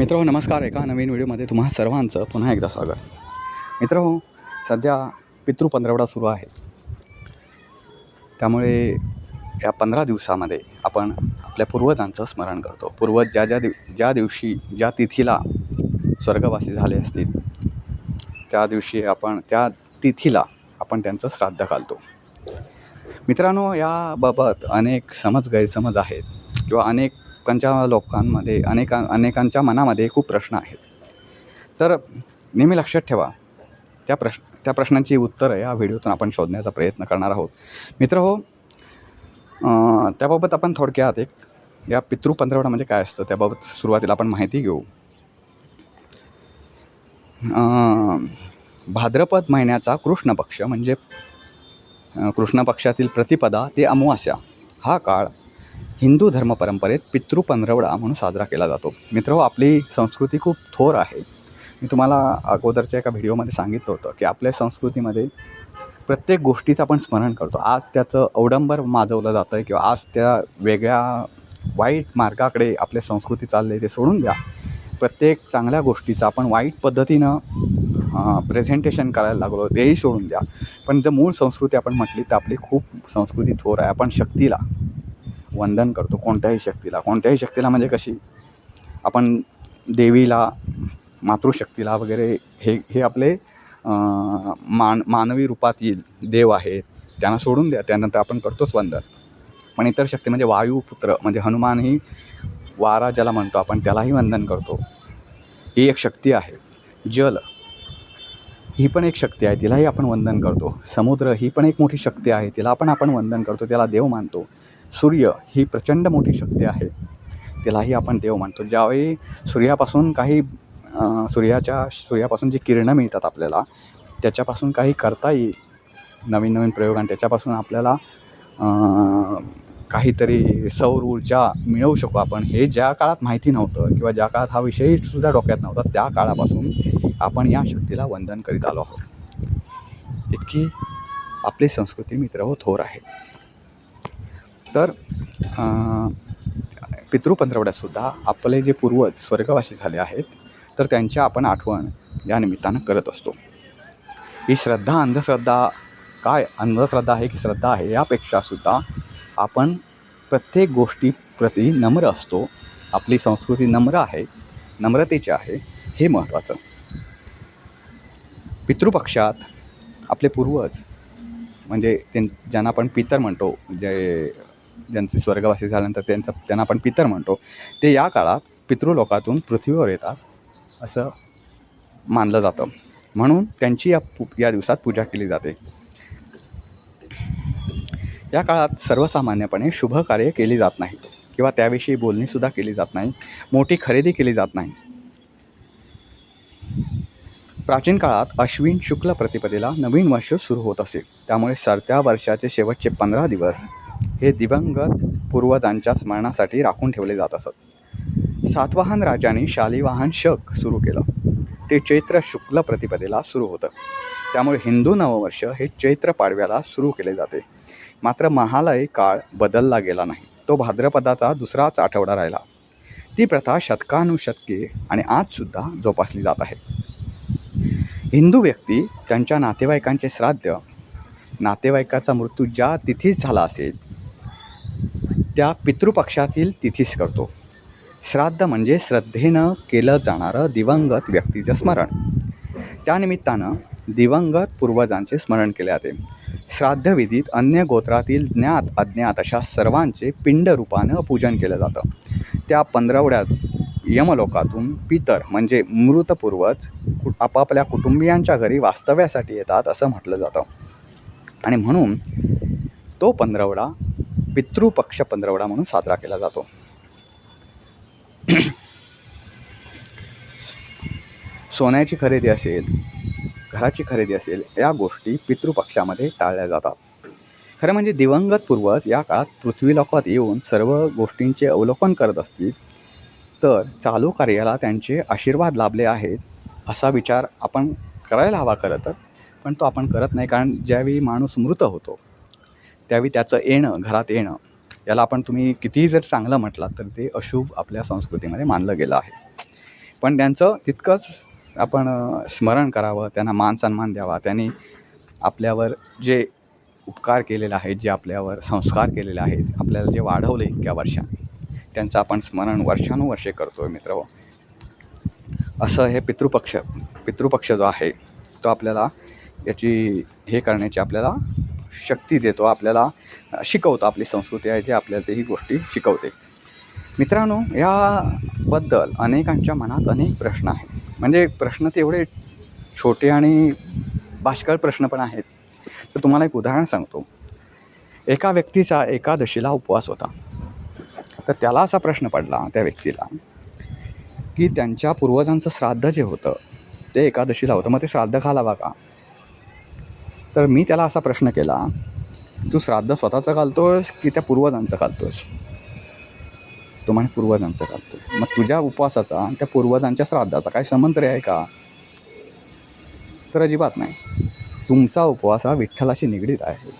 मित्र नमस्कार एका नवीन व्हिडिओमध्ये तुम्हा सर्वांचं पुन्हा एकदा स्वागत. मित्र सध्या पितृ पंधरवडा सुरू आहे. त्यामुळे या पंधरा दिवसामध्ये आपण आपल्या पूर्वजांचं स्मरण करतो. पूर्वज ज्या ज्या दिव ज्या दिवशी ज्या तिथीला स्वर्गवासी झाले असतील त्या दिवशी आपण त्या तिथीला आपण त्यांचं श्राद्ध घालतो. मित्रांनो याबाबत अनेक समज गैरसमज आहेत किंवा अनेक लोकांच्या लोकांमध्ये अनेका अनेकांच्या मनामध्ये खूप प्रश्न आहेत. तर नेहमी लक्षात ठेवा त्या प्रश्न त्या प्रश्नांची उत्तरं या व्हिडिओतून आपण शोधण्याचा प्रयत्न करणार आहोत. मित्र हो त्याबाबत आपण थोडक्यात एक या पितृ पंधरवडा म्हणजे काय असतं त्याबाबत सुरुवातीला आपण माहिती घेऊ. भाद्रपद महिन्याचा कृष्ण पक्ष म्हणजे कृष्ण पक्षातील प्रतिपदा ते अमावास्या हा काळ हिंदू धर्म परंपरेत पितृ पंधरवडा म्हणून साजरा केला जातो. मित्र आपली संस्कृती खूप थोर आहे. मी तुम्हाला अगोदरच्या एका व्हिडिओमध्ये सांगितलं होतं की आपल्या संस्कृतीमध्ये प्रत्येक गोष्टीचं आपण स्मरण करतो. आज त्याचं अवडंबर माजवलं जातं आहे किंवा आज त्या वेगळ्या वाईट मार्गाकडे आपल्या संस्कृती चालले ते सोडून द्या. प्रत्येक चांगल्या गोष्टीचं आपण वाईट पद्धतीनं प्रेझेंटेशन करायला लागलो तेही सोडून द्या. पण जर मूळ संस्कृती आपण म्हटली तर आपली खूप संस्कृती थोर आहे. आपण शक्तीला वंदन करतो कोणत्याही शक्तीला. कोणत्याही शक्तीला म्हणजे कशी? आपण देवीला मातृशक्तीला वगैरे हे हे आपले मान मानवी रूपातील देव आहेत त्यांना सोडून द्या त्यानंतर आपण करतोच वंदन. पण इतर शक्ती म्हणजे वायुपुत्र म्हणजे हनुमान ही वारा ज्याला म्हणतो आपण त्यालाही वंदन करतो. ही एक शक्ती आहे. जल ही पण एक शक्ती आहे तिलाही आपण वंदन करतो. समुद्र ही पण एक मोठी शक्ती आहे तिला पण आपण वंदन करतो त्याला देव मानतो. सूर्य ही प्रचंड मोठी शक्ती आहे. तिलाही आपण देव मानतो. ज्यावेळी सूर्यापासून काही सूर्याच्या सूर्यापासून जी किरणं मिळतात आपल्याला त्याच्यापासून काही करता येईल नवीन नवीन प्रयोग आणि त्याच्यापासून आपल्याला काहीतरी सौर ऊर्जा मिळवू शकू आपण. हे ज्या काळात माहिती नव्हतं किंवा ज्या काळात हा विषय सुद्धा डोक्यात नव्हता त्या काळापासून आपण या शक्तीला वंदन करीत आलो आहोत. इतकी आपली संस्कृती मित्र हो थोर आहे. तर अं, पितृ पंधरवड्यातसुद्धा आपले जे पूर्वज स्वर्गवासी झाले आहेत तर त्यांच्या आपण आठवण या निमित्तानं करत असतो. ही श्रद्धा अंधश्रद्धा काय अंधश्रद्धा आहे की श्रद्धा आहे यापेक्षासुद्धा आपण प्रत्येक गोष्टीप्रती नम्र असतो. आपली संस्कृती नम्र आहे नम्रतेची आहे हे महत्त्वाचं. पितृपक्षात आपले पूर्वज म्हणजे त्यां ज्यांना आपण पितर म्हणतो जे ज्यांचे स्वर्गवासी झाल्यानंतर त्यांचं त्यांना आपण पितर म्हणतो. ते या काळात पितृलोकातून पृथ्वीवर येतात असं मानलं जातं. म्हणून त्यांची या पू या दिवसात पूजा केली जाते. या काळात सर्वसामान्यपणे शुभ कार्य केली जात नाहीत किंवा त्याविषयी बोलणीसुद्धा केली जात नाही मोठी खरेदी केली जात नाही. प्राचीन काळात अश्विन शुक्ल प्रतिपदेला नवीन वर्ष सुरू होत असे. त्यामुळे सरत्या वर्षाचे शेवटचे पंधरा दिवस हे दिवंगत पूर्वजांच्या स्मरणासाठी राखून ठेवले जात असत. सातवाहन राजांनी शालिवाहन शक सुरू केलं. ते चैत्र शुक्ल प्रतिपदेला सुरू होतं. त्यामुळे हिंदू नववर्ष हे चैत्र पाडव्याला सुरू केले जाते. मात्र महालय काळ बदलला गेला नाही. तो भाद्रपदाचा दुसराच आठवडा राहिला. ती प्रथा शतकानुशतके आणि आजसुद्धा जोपासली जात आहे. हिंदू व्यक्ती त्यांच्या नातेवाईकांचे श्राद्ध नातेवाईकाचा मृत्यू ज्या तिथीच झाला असेल त्या पितृपक्षातील तिथीस करतो. श्राद्ध म्हणजे श्रद्धेनं केलं जाणारं दिवंगत व्यक्तीचं स्मरण. त्यानिमित्तानं दिवंगत पूर्वजांचे स्मरण केले जाते. श्राद्धविधीत अन्य गोत्रातील ज्ञात अज्ञात अशा सर्वांचे पिंड रूपानं पूजन केलं जातं. त्या पंधरवड्यात यमलोकातून पितर म्हणजे मृतपूर्वज कु आपापल्या कुटुंबियांच्या घरी वास्तव्यासाठी येतात असं म्हटलं जातं. आणि म्हणून तो पंधरवडा पितृपक्ष पंधरवडा म्हणून साजरा केला जातो. सोन्याची खरेदी असेल घराची खरेदी असेल या गोष्टी पितृपक्षामध्ये टाळल्या जातात. खरं म्हणजे दिवंगत पूर्वज या काळात पृथ्वी लोकात येऊन सर्व गोष्टींचे अवलोकन करत असतील तर चालू कार्याला त्यांचे आशीर्वाद लाभले आहेत असा विचार आपण करायला हवा खरं तर पण तो आपण करत नाही कारण ज्यावेळी माणूस मृत होतो त्यावेळी त्याचं येणं घरात येणं याला आपण तुम्ही कितीही जर चांगलं म्हटलात तर ते अशुभ आपल्या संस्कृतीमध्ये मानलं गेलं आहे. पण त्यांचं तितकंच आपण स्मरण करावं त्यांना मान सन्मान द्यावा त्यांनी आपल्यावर जे उपकार केलेले आहेत जे आपल्यावर संस्कार केलेले आहेत आपल्याला जे वाढवलं इतक्या वर्षांनी त्यांचं आपण स्मरण वर्षानुवर्षे करतो आहे मित्र. असं हे पितृपक्ष पितृपक्ष जो आहे तो आपल्याला याची हे करण्याची आपल्याला शक्ती देतो आपल्याला शिकवतो आपली संस्कृती आहे जी आपल्याला तेही गोष्टी शिकवते. मित्रांनो याबद्दल अनेकांच्या मनात अनेक प्रश्न आहेत. म्हणजे प्रश्न तेवढे छोटे आणि भाष्कळ प्रश्न पण आहेत. तर तुम्हाला एक उदाहरण सांगतो. एका व्यक्तीचा एकादशीला उपवास होता. तर त्याला असा प्रश्न पडला त्या व्यक्तीला की त्यांच्या पूर्वजांचं श्राद्ध जे होतं ते एकादशीला होतं. मग ते श्राद्ध घालावा का? तर मी त्याला असा प्रश्न केला तू श्राद्ध स्वतःचं घालतोस की त्या पूर्वजांचं घालतोस? तो म्हणे पूर्वजांचं घालतो मग तुझ्या उपवासाचा त्या पूर्वजांच्या श्राद्धाचा काही समंतरी आहे का? तर अजिबात नाही. तुमचा उपवास हा विठ्ठलाशी निगडीत आहे.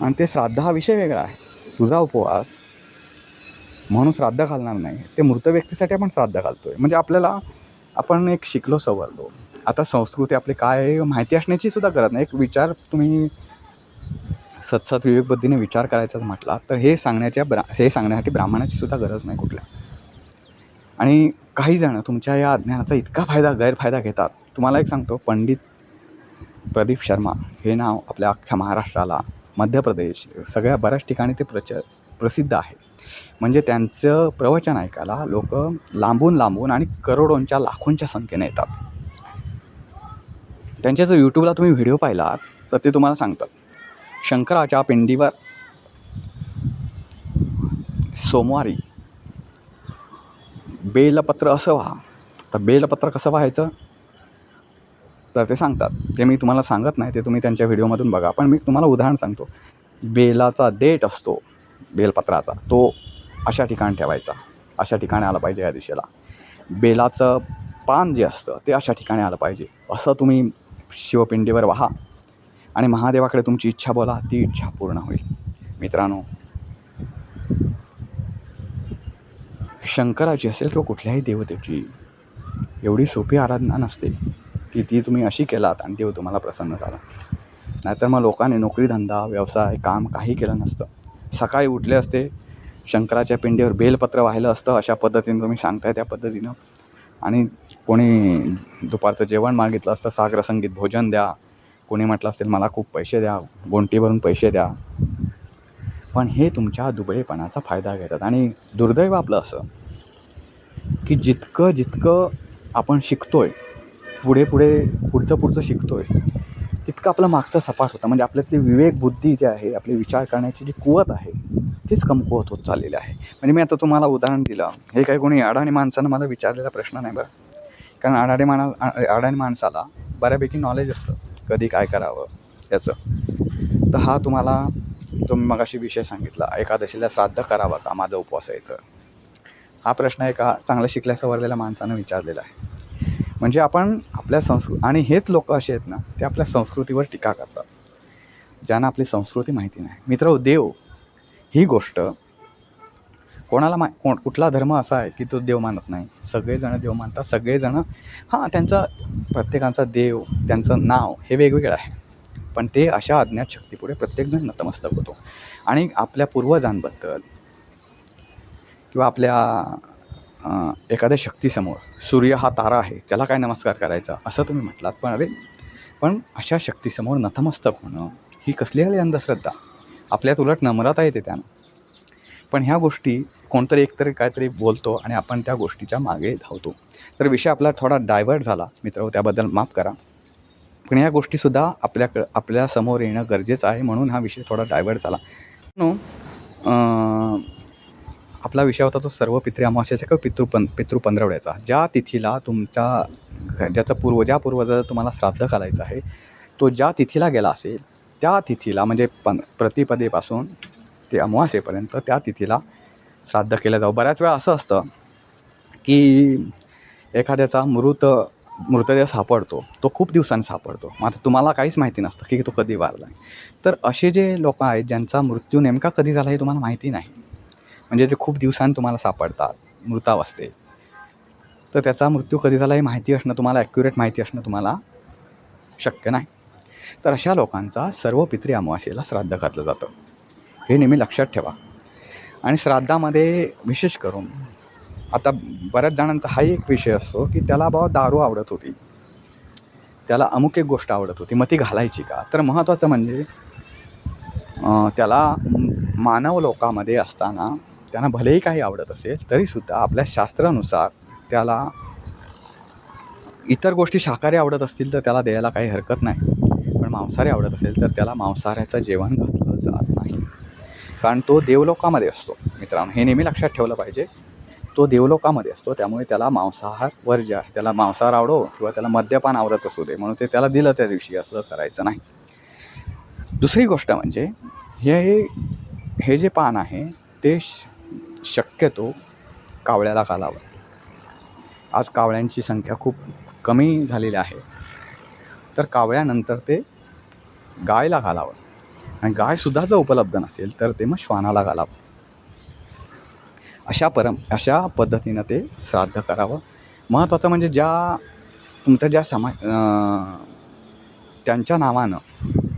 आणि ते श्राद्ध हा विषय वेगळा आहे. तुझा उपवास म्हणून श्राद्ध घालणार नाही. ते मृत व्यक्तीसाठी आपण श्राद्ध घालतो आहे म्हणजे आपल्याला आपण एक शिकलो सवरलो. आता संस्कृती आपली काय माहिती असण्याची सुद्धा गरज नाही. एक विचार तुम्ही सतसत विवेकबुद्धीने विचार करायचाच म्हटला तर हे सांगण्याच्या ब्रा हे सांगण्यासाठी ब्राह्मणाची सुद्धा गरज नाही कुठल्या. आणि काही जण तुमच्या या अज्ञानाचा इतका फायदा गैरफायदा घेतात. तुम्हाला एक सांगतो पंडित प्रदीप शर्मा हे नाव आपल्या अख्ख्या महाराष्ट्राला मध्य प्रदेश सगळ्या बऱ्याच ठिकाणी ते प्रच प्रसिद्ध आहे. म्हणजे त्यांचं प्रवचन ऐकायला लोक लांबून लांबून आणि करोडोंच्या लाखोंच्या संख्येने येतात. त्यांच्या जर यूट्यूबला तुम्ही व्हिडिओ पाहिलात तर ते तुम्हाला सांगतात. शंकराच्या पिंडीवर सोमवारी बेलपत्र असं व्हा. तर बेलपत्र कसं व्हायचं? तर ते सांगतात. ते मी तुम्हाला सांगत नाही ते तुम्ही त्यांच्या व्हिडिओमधून बघा. पण मी तुम्हाला उदाहरण सांगतो. बेलाचा देठ असतो बेलपत्राचा. तो अशा ठिकाणी ठेवायचा. अशा ठिकाणी आलं पाहिजे या दिशेला. बेलाचं पान जे असतं ते अशा ठिकाणी आलं पाहिजे. असं तुम्ही शिवपिंडीवर वाहा. आणि महादेवाकडे तुमची इच्छा बोला ती इच्छा पूर्ण होईल. मित्रांनो शंकराची असेल किंवा कुठल्याही देवतेची एवढी सोपी आराधना नसते की ती तुम्ही अशी केलात आणि देव तुम्हाला प्रसन्न झाला. नाहीतर मग लोकांनी नोकरीधंदा व्यवसाय काम काही केलं नसतं. सकाळी उठले असते शंकराच्या पिंडीवर बेलपत्र वाहिलं असतं अशा पद्धतीने तुम्ही सांगताय त्या पद्धतीनं. आणि कोणी दुपारचं जेवण मागितलं असतं सागर संगीत भोजन द्या. कोणी म्हटलं असेल मला खूप पैसे द्या गोंटी भरून पैसे द्या. पण हे तुमच्या दुबळेपणाचा फायदा घेतात. आणि दुर्दैव आपलं असं की जितकं जितकं आपण शिकतो आहे पुढे पुढे पुढचं पुढचं शिकतो आहे तितकं आपलं मागचं सपाट होतं. म्हणजे आपल्यातली विवेक बुद्धी जी आहे आपली विचार करण्याची जी कुवत आहे तीच कमकुवत होत चाललेली आहे. म्हणजे मी आता तुम्हाला उदाहरण दिलं. हे काही कोणी अडाणी माणसानं मला विचारलेला प्रश्न नाही बरं. कारण अडाणी माणा अडाणी माणसाला बऱ्यापैकी नॉलेज असतं कधी काय करावं याचं. तर हा तुम्हाला तुम्ही मगाशी विषय सांगितला एकादशीला श्राद्ध करावं का माझा उपवास आहे तर हा प्रश्न एका चांगल्या शिकल्या सवरलेल्या माणसानं विचारलेला आहे. म्हणजे आपण आपल्या संस्कृ आणि हेच लोक असे आहेत ना ते आपल्या संस्कृतीवर टीका करतात. ज्यांना आपली संस्कृती माहिती नाही. मित्र देव ही गोष्ट कोणाला मा कोण कुठला धर्म असा आहे की तो देव मानत नाही? सगळेजण देव मानतात सगळेजणं हां त्यांचा प्रत्येकाचा देव त्यांचं नाव हे वेगवेगळं आहे. पण ते अशा अज्ञात शक्तीपुढे प्रत्येकजण नतमस्तक होतो. आणि आपल्या पूर्वजांबद्दल किंवा आपल्या एखाद्या शक्तीसमोर सूर्य हा तारा आहे त्याला काय नमस्कार करायचा असं तुम्ही म्हटलात पण अरे पण अशा शक्तीसमोर नतमस्तक होणं ही कसली आली अंधश्रद्धा? आपल्यात उलट नम्रता येते त्यानं. पण ह्या गोष्टी कोणतरी एकतरी काहीतरी बोलतो आणि आपण त्या गोष्टीच्या मागे धावतो. तर विषय आपला थोडा डायव्हर्ट झाला. मित्र त्याबद्दल माफ करा. पण ह्या गोष्टीसुद्धा आपल्याकडं आपल्यासमोर येणं गरजेचं आहे म्हणून हा विषय थोडा डायव्हर्ट झाला. नो आपला विषय होता तो सर्व पितृ अमावास्याचा किंवा पितृ पं पितृ पंधरवड्याचा. ज्या तिथीला तुमच्या घ- ज्याचा पूर्व ज्या पूर्वजाचा तुम्हाला श्राद्ध घालायचं आहे तो ज्या तिथीला गेला असेल त्या तिथीला म्हणजे पं प्रतिपदेपासून ते अमावास्येपर्यंत त्या तिथीला श्राद्ध केलं जावं. बऱ्याच वेळा असं असतं की एखाद्याचा मृत मृतदेह सापडतो तो खूप दिवसांनी सापडतो. मग आता तुम्हाला काहीच माहिती नसतं की तो कधी वारला तर असे जे लोक आहेत ज्यांचा मृत्यू नेमका कधी झाला हे तुम्हाला माहिती नाही. म्हणजे ते खूप दिवसांनी तुम्हाला सापडतात मृतावस्थेत. तर त्याचा मृत्यू कधी झाला हे माहिती असणं तुम्हाला ॲक्युरेट माहिती असणं तुम्हाला शक्य नाही. तर अशा लोकांचा सर्व पित्री अमावास्येला श्राद्ध घातलं जातं. हे नेहमी लक्षात ठेवा. आणि श्राद्धामध्ये विशेष करून आता बऱ्याच जणांचा हा एक विषय असतो की त्याला बाबा दारू आवडत होती. त्याला अमुक एक गोष्ट आवडत होती मग ती घालायची का? तर महत्त्वाचं म्हणजे त्याला मानव लोकामध्ये असताना त्यांना भलेही काही आवडत असेल तरीसुद्धा आपल्या शास्त्रानुसार त्याला इतर गोष्टी शाकाहारी आवडत असतील तर त्याला द्यायला काही हरकत नाही. पण मांसाहारी आवडत असेल तर त्याला मांसाहाऱ्याचं जेवण घातलं जात नाही. कारण तो देवलोकामध्ये असतो. मित्रांनो हे नेहमी लक्षात ठेवलं पाहिजे. तो देवलोकामध्ये असतो त्यामुळे त्याला मांसाहार वर्ज्य आहे. त्याला मांसाहार आवडो किंवा त्याला मद्यपान आवडत असू दे म्हणून ते त्याला दिलं त्या दिवशी असं करायचं नाही. दुसरी गोष्ट म्हणजे हे हे जे पान आहे ते श- शक्यतो कावळ्याला घालावं. आज कावळ्यांची संख्या खूप कमी झालेली आहे. तर कावळ्यानंतर ते गायला घालावं. आणि गायसुद्धा जर उपलब्ध नसेल तर ते मग श्वानाला घालावं. अशा परम अशा पद्धतीनं ते श्राद्ध करावं. महत्त्वाचं म्हणजे ज्या तुमचं ज्या समा त्यांच्या नावानं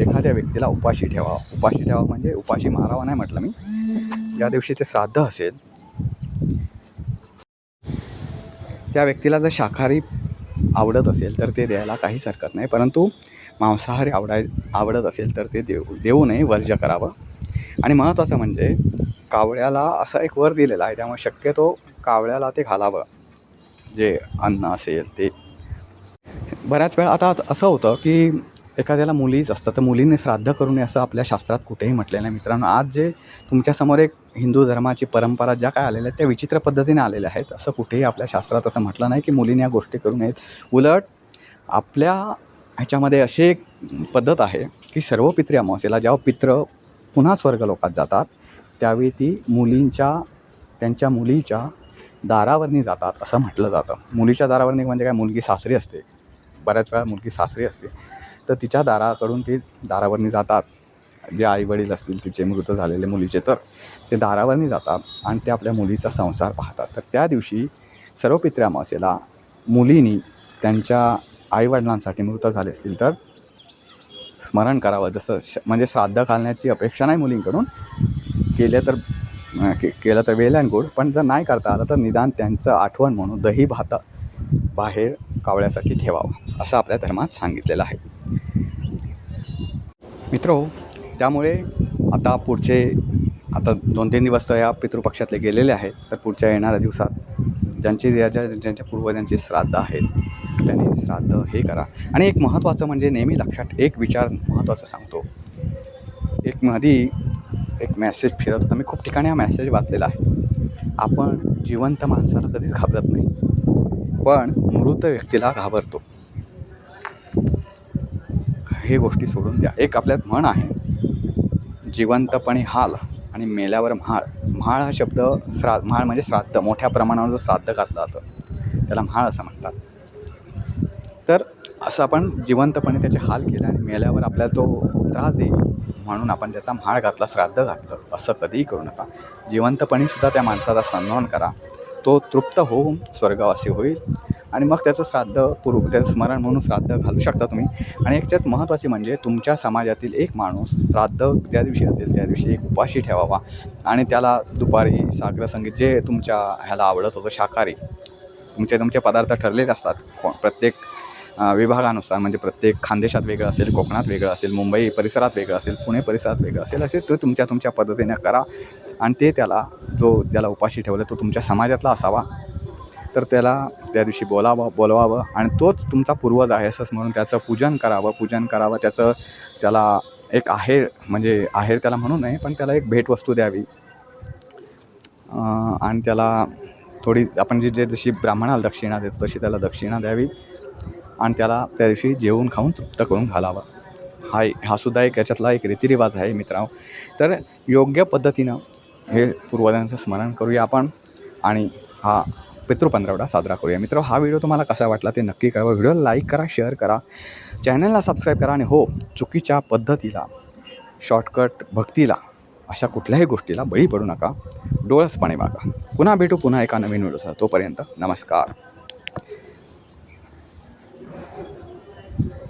एखाद्या व्यक्तीला उपाशी ठेवा उपाशी ठेवा म्हणजे उपाशी मारावा नाही म्हटलं मी. ज्या दिवशी ते श्राद्ध असेल त्या व्यक्तीला जर शाकाहारी आवडत असेल तर ते द्यायला काहीच हरकत नाही. परंतु मांसाहारी आवडाय आवडत असेल तर ते देऊ देऊ नये वर्ज्य करावं. आणि महत्त्वाचं म्हणजे कावळ्याला असा एक वर दिलेला आहे त्यामुळे शक्यतो कावळ्याला ते घालावं जे अन्न असेल ते. बऱ्याच वेळा आता असं होतं की एखाद्याला मुलीच असतात तर मुलींनी श्राद्ध करू नये असं आपल्या शास्त्रात कुठेही म्हटलेलं नाही. मित्रांनो आज जे तुमच्यासमोर एक हिंदू धर्माची परंपरा ज्या काय आलेल्या आहेत त्या विचित्र पद्धतीने आलेल्या आहेत असं कुठेही आपल्या शास्त्रात असं म्हटलं नाही की मुलींनी या गोष्टी करू नयेत. उलट आपल्या ह्याच्यामध्ये अशी एक पद्धत आहे की सर्व पित्री अमावस्येला जेव्हा पित्र पुन्हा स्वर्गलोकात जातात त्यावेळी ती मुलींच्या त्यांच्या मुलीच्या दारावरनी जातात असं म्हटलं जातं. मुलीच्या दारावरनी म्हणजे काय? मुलगी सासरी असते. बऱ्याच वेळा मुलगी सासरी असते. तर तिच्या दाराकडून ती दारावरनी जातात. जे आईवडील असतील तिचे मृत झालेले मुलीचे तर ते दारावरनी जातात आणि ते आपल्या मुलीचा संसार पाहतात. तर त्या दिवशी सर्व पित्र्या अमावस्येला मुलीनी त्यांच्या आईवडिलांसाठी मृत झाले असतील तर स्मरण करावं. जसं श म्हणजे श्राद्ध घालण्याची अपेक्षा नाही मुलींकडून. केले तर के केलं तर वेल अँड गुड. पण जर नाही करता आलं तर निदान त्यांचं आठवण म्हणून दही भात बाहेर कावळ्यासाठी ठेवावं असं आपल्या धर्मात सांगितलेलं आहे. मित्रो त्यामुळे आता पुढचे आता दोन तीन दिवस तर या पितृपक्षातले गेलेले आहेत. तर पुढच्या येणाऱ्या दिवसात ज्यांची ज्याच्या ज्यांच्या पूर्वजांची श्राद्ध आहेत एकट्याने श्राद्ध हे करा. आणि एक महत्त्वाचं म्हणजे नेहमी लक्षात एक विचार महत्त्वाचा सांगतो. एक मधी एक मॅसेज फिरत होता. मी खूप ठिकाणी हा मॅसेज वाचलेला आहे. आपण जिवंत माणसाला कधीच घाबरत नाही. पण मृत व्यक्तीला घाबरतो. हे गोष्टी सोडून द्या. एक आपल्यात म्हण आहे. जिवंतपणे हाल आणि मेल्यावर म्हाळ. म्हाळ हा शब्द श्रा म्हाळ म्हणजे श्राद्ध. मोठ्या प्रमाणावर जो श्राद्ध घातलं जातं. त्याला म्हाळ असं म्हणतात. तर असं आपण जिवंतपणे त्याचे हाल केले आणि मेल्यावर आपल्याला तो खूप त्रास देईल म्हणून आपण त्याचा म्हाळ घातला श्राद्ध घातलं असं कधीही करू नका. जिवंतपणे सुद्धा त्या माणसाचा सन्मान करा. तो तृप्त होऊन स्वर्गवासी होईल आणि मग त्याचं श्राद्ध पूर्व त्याचं स्मरण म्हणून श्राद्ध घालू शकता तुम्ही. आणि याच्यात महत्त्वाचे म्हणजे तुमच्या समाजातील एक माणूस श्राद्ध त्या दिवशी असेल त्या दिवशी एक उपाशी ठेवावा आणि त्याला दुपारी सागर संगीत जे तुमच्या ह्याला आवडत होतं शाकाहारी तुमचे तुमचे पदार्थ ठरलेले असतात. कोण प्रत्येक विभागानुसार म्हणजे प्रत्येक खानदेशात वेगळं असेल कोकणात वेगळं असेल मुंबई परिसरात वेगळं असेल पुणे परिसरात वेगळं असेल असे तो तुमच्या तुमच्या पद्धतीने करा. आणि ते त्याला जो त्याला उपाशी ठेवला तो तुमच्या समाजातला असावा. तर त्याला त्या दिवशी बोलावं बोलवावं आणि तोच तुमचा पूर्वज आहे असंच म्हणून त्याचं पूजन करावं पूजन करावं. त्याचं त्याला एक आहेर म्हणजे आहेर त्याला म्हणू नये पण त्याला एक भेटवस्तू द्यावी. आणि त्याला थोडी आपण जी जे जशी ब्राह्मणाला दक्षिणा देतो तशी त्याला दक्षिणा द्यावी. आणि त्याला त्या दिवशी जेवून खाऊन तृप्त करून घालावं. हा हा सुद्धा एक याच्यातला एक रीतिरिवाज आहे मित्रांनो. तर योग्य पद्धतीनं हे पूर्वजांचं स्मरण करूया आपण आणि हा पितृपंधरवडा साजरा करूया. मित्र हा व्हिडिओ तुम्हाला कसा वाटला ते नक्की कळवा. व्हिडिओला लाईक करा शेअर करा. चॅनलला सबस्क्राईब करा आणि हो चुकीच्या पद्धतीला शॉर्टकट भक्तीला अशा कुठल्याही गोष्टीला बळी पडू नका. डोळसपणे मागा पुन्हा भेटू पुन्हा एका नवीन व्हिडिओचा तोपर्यंत नमस्कार.